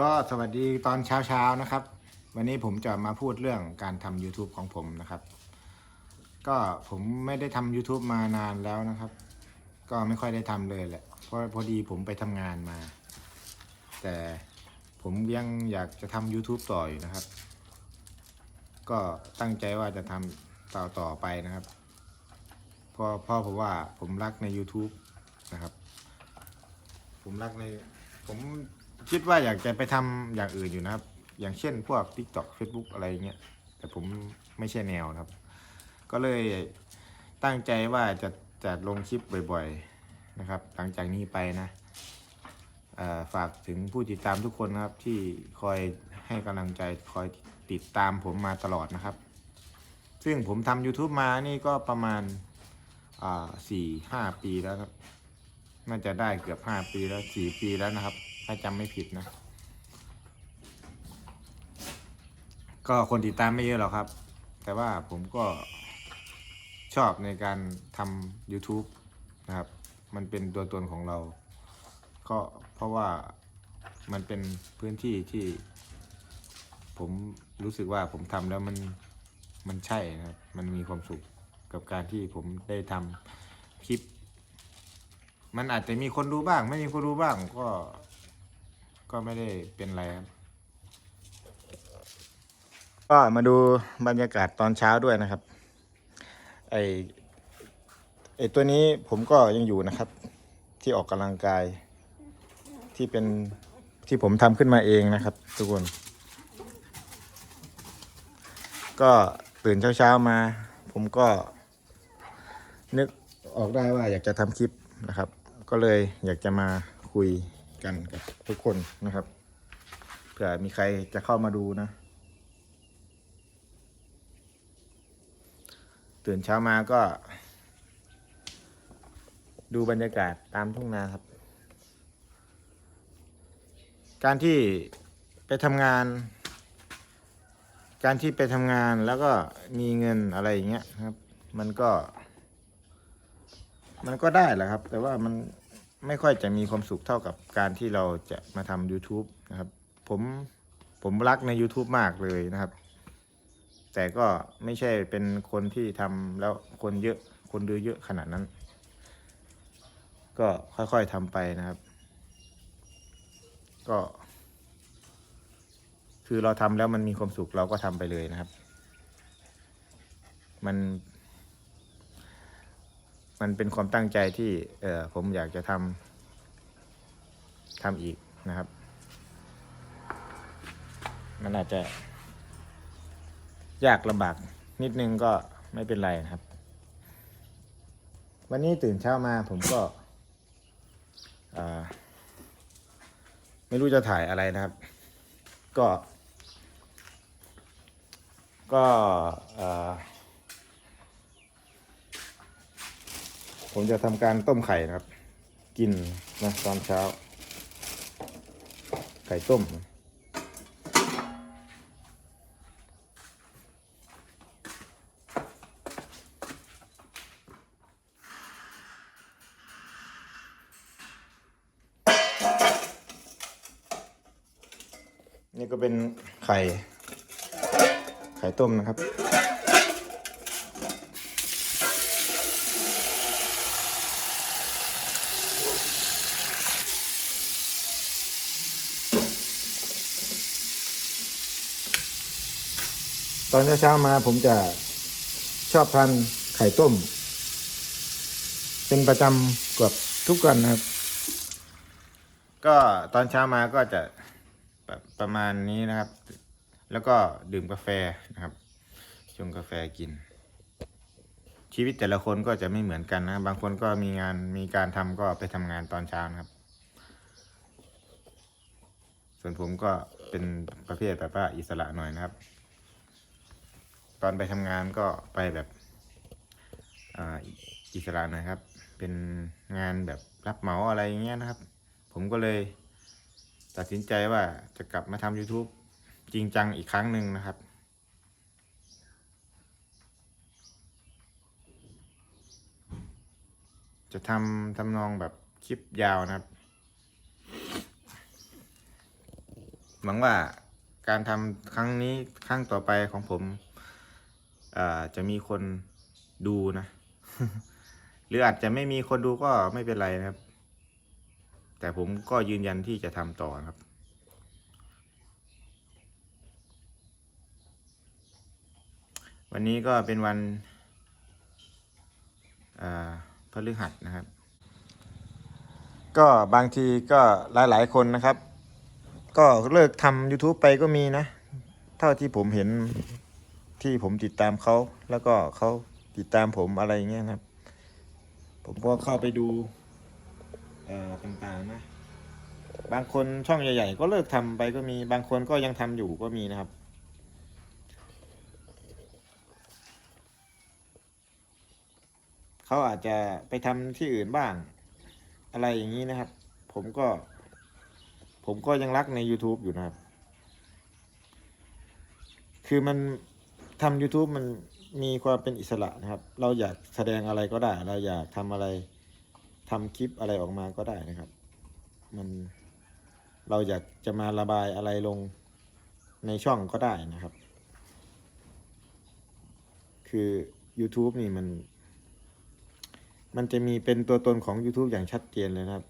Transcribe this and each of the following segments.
ก็สวัสดีตอนเช้าเช้าๆนะครับ วันนี้ผมจะมาพูดเรื่องการทำ YouTube ของผมนะครับ ก็ผมไม่ได้ทำ YouTube มานานแล้วนะครับ ก็ไม่ค่อยได้ทำเลยแหละ เพราะพอดีผมไปทำงานมา แต่ผมยังอยากจะทำ YouTube ต่ออยู่นะครับ ก็ตั้งใจว่าจะทำต่อต่อไปนะครับเพราะเพราะผมว่าผมรักใน YouTube นะครับ ผมรักในผม คิดว่าอยากจะไปทำอย่างอื่นอยู่นะครับ อย่างเช่นพวก TikTok Facebook อะไรเงี้ย แต่ผมไม่ใช่แนวนะครับ ก็เลยตั้งใจว่าจะจะลงคลิปบ่อยๆนะครับ หลังจากนี้ไปนะเอ่อฝากถึงผู้ติดตามทุกคนนะครับ ที่คอยให้กำลังใจคอยติดตามผมมาตลอดนะครับ ซึ่งผมทำ YouTube มานี่ก็ประมาณสี่ห้าปีแล้วครับ น่าจะได้เกือบห้าปีแล้วสี่ปีแล้วนะครับ ถ้าจำไม่ผิดนะ ก็คนติดตามไม่เยอะหรอกครับ แต่ว่าผมก็ชอบในการทำ YouTube นะครับ มันเป็นตัวตนของเรา ก็เพราะว่ามันเป็นพื้นที่ที่ ผมรู้สึกว่าผมทำแล้วมันมันใช่นะครับ มันมีความสุขกับการที่ผมได้ทำคลิป มันอาจจะมีคนดูบ้าง ไม่มีคนดูบ้างก็ ก็ไม่ได้เป็นไรครับก็มาดูบรรยากาศตอนเช้าด้วยนะครับ ไอไอตัวนี้ผมก็ยังอยู่นะครับ ที่ออกกำลังกาย ที่เป็นที่ผมทำขึ้นมาเองนะครับ ทุกคน ก็ตื่นเช้าๆมา ผมก็ นึกออกได้ว่าอยากจะทำคลิปนะครับ ก็เลยอยากจะมาคุย กันกับทุกคนนะครับเผื่อมีใครจะเข้ามาดูนะ ตื่นเช้ามาก็ ดูบรรยากาศตามทุ่งนาครับ การที่ไปทำงาน การที่ไปทำงานแล้วก็มีเงินอะไรอย่างเงี้ยครับ มันก็ มันก็ได้แหละครับ แต่ว่ามัน ไม่ค่อยจะมีความสุขเท่ากับการที่เราจะมาทำ YouTube นะครับ ผมผมรักใน YouTube มากเลยนะครับ แต่ก็ไม่ใช่เป็นคนที่ทำแล้วคนเยอะคนดูเยอะขนาดนั้น ก็ค่อยๆทำไปนะครับ ก็ คือเราทำแล้วมันมีความสุขเราก็ทำไปเลยนะครับ มัน มันเป็นความตั้งใจที่เออผมอยากจะทำทำอีกนะครับ มันอาจจะ ยากลำบากนิดนึงก็ไม่เป็นไรนะครับ วันนี้ตื่นเช้ามาผมก็ไม่รู้จะถ่ายอะไรนะครับ ก็ ก็อ่า ผมจะทำการต้มไข่นะครับ กินนะตอนเช้า ไข่ต้มนี่ก็เป็นไข่ ไข่ต้มนะครับ ตอนเช้าๆมาผมจะชอบทานไข่ต้ม เป็นประจำเกือบทุกวันนะครับ ก็ตอนเช้ามาก็จะประประมาณนี้นะครับ แล้วก็ดื่มกาแฟนะครับชงกาแฟกิน ชีวิตแต่ละคนก็จะไม่เหมือนกันนะ บางคนก็มีงานมีการทำก็ไปทำงานตอนเช้านะครับ ส่วนผมก็เป็นประเภทแบบว่าอิสระหน่อยนะครับ ตอนไปทำงานก็ไปแบบอ,อิสระน่อยครับ เป็นงานแบบรับเหมาอะไรอย่างเงี้ยนะครับ ผมก็เลยตัดสินใจว่าจะกลับมาทำ YouTube จริงจังอีกครั้งหนึ่งนะครับ จะทำทำนองแบบคลิปยาวนะครับ หวังว่าการทำครั้งนี้ครั้งต่อไปของผม จะมีคนดูนะ หรืออาจจะไม่มีคนดูก็ไม่เป็นไรนะครับ แต่ผมก็ยืนยันที่จะทำต่อครับวันนี้ก็เป็นวันพฤหัสนะครับ ก็บางทีก็หลาย ๆ คนนะครับ ก็เลิกทำ YouTube ไปก็มีนะ เท่าที่ผมเห็น ที่ผมติดตามเขาแล้วก็เขาติดตามผมอะไรอย่างเงี้ยครับ ผมก็เข้าไปดูต่างๆนะ บางคนช่องใหญ่ ๆ ก็เลิกทำไปก็มีบางคนก็ยังทำอยู่ก็มีนะครับเขาอาจจะไปทำที่อื่นบ้าง อะไรอย่างนี้นะครับ ผมก็ ผมก็ยังรักใน YouTube อยู่นะครับ คือมัน ทำ YouTube มันมีความเป็นอิสระนะครับ เราอยากแสดงอะไรก็ได้ เราอยากทำอะไรทำคลิปอะไรออกมาก็ได้นะครับ มันเราอยากจะมาระบายอะไรลงในช่องก็ได้นะครับ คือ YouTube นี่มัน มันจะมีเป็นตัวตนของ YouTube อย่างชัดเจนเลยนะครับ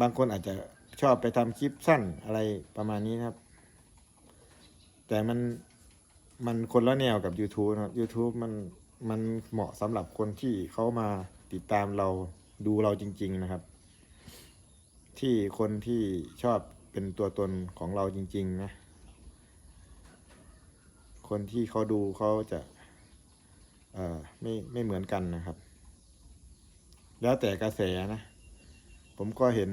บางคนอาจจะชอบไปทำคลิปสั้นอะไรประมาณนี้นะครับ แต่มันมันคนละแนวกับ YouTube นะครับ YouTube มันมันเหมาะสำหรับคนที่เขามาติดตามเราดูเราจริง ๆนะครับ ที่คนที่ชอบเป็นตัวตนของเราจริง ๆ นะ คนที่เขาดูเขาจะเอ่อไม่ไม่เหมือนกันนะครับ แล้วแต่กระแสนะ ผมก็เห็น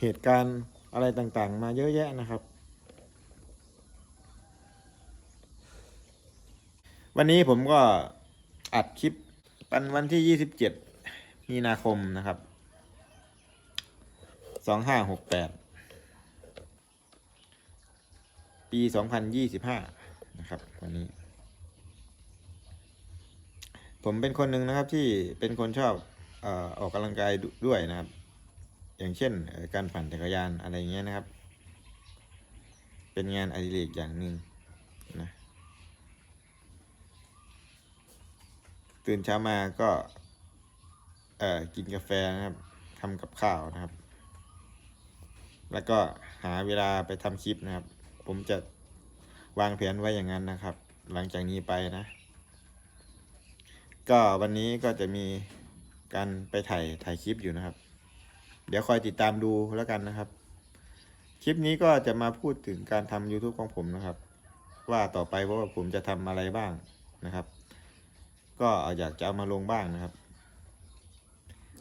เหตุการณ์อะไรต่างๆ มาเยอะแยะนะครับ วันนี้ผมก็อัดคลิปวันวันที่27มีนาคมนะครับ2568ปี2025นะครับ วันนี้ ผมเป็นคนหนึ่งนะครับที่เป็นคนชอบอออกกำลังกายด้วยนะครับ อย่างเช่นการปั่นจักรยานอะไรเงี้ยนะครับ เป็นงานอดิเรกอย่างหนึ่งนะ ตื่นเช้ามาก็เอ่อกินกาแฟนะครับทำกับข้าวนะครับ แล้วก็หาเวลาไปทำคลิปนะครับ ผมจะวางแผนไว้อย่างนั้นนะครับ หลังจากนี้ไปนะ ก็วันนี้ก็จะมีการไปถ่ายถ่ายคลิปอยู่นะครับ เดี๋ยวคอยติดตามดูแล้วกันนะครับ คลิปนี้ก็จะมาพูดถึงการทำ YouTube ของผมนะครับ ว่าต่อไปว่าผมจะทำอะไรบ้างนะครับ ก็อยากจะเอามาลงบ้างนะครับ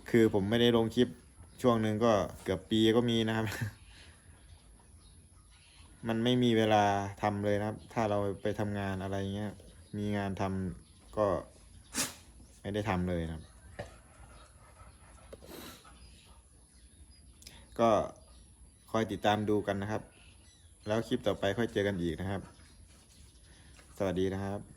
คือผมไม่ได้ลงคลิปช่วงหนึ่งก็เกือบปีก็มีนะครับ มันไม่มีเวลาทำเลยนะครับ ถ้าเราไปทำงานอะไรเงี้ย มีงานทำก็ไม่ได้ทำเลยนะครับ ก็คอยติดตามดูกันนะครับ แล้วคลิปต่อไปค่อยเจอกันอีกนะครับ สวัสดีนะครับ